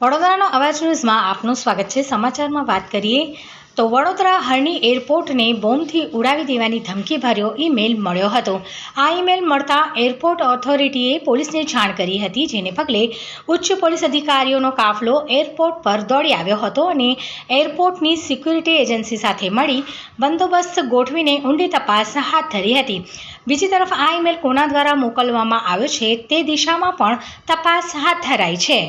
વડોદરાનો અવાજ ન્યૂઝમાં આપનું સ્વાગત છે. સમાચારમાં વાત કરીએ તો વડોદરા હરણી એરપોર્ટને બોમ્બથી ઉડાવી દેવાની ધમકીભર્યો ઈમેલ મળ્યો હતો. આ ઈમેલ મળતા એરપોર્ટ ઓથોરિટીએ પોલીસને જાણ કરી હતી, જેને પગલે ઉચ્ચ પોલીસ અધિકારીઓનો કાફલો એરપોર્ટ પર દોડી આવ્યો હતો અને એરપોર્ટની સિક્યુરિટી એજન્સી સાથે મળી બંદોબસ્ત ગોઠવીને ઊંડી તપાસ હાથ ધરી હતી. બીજી તરફ આ ઈમેલ કોના દ્વારા મોકલવામાં આવ્યો છે તે દિશામાં પણ તપાસ હાથ ધરાઈ છે.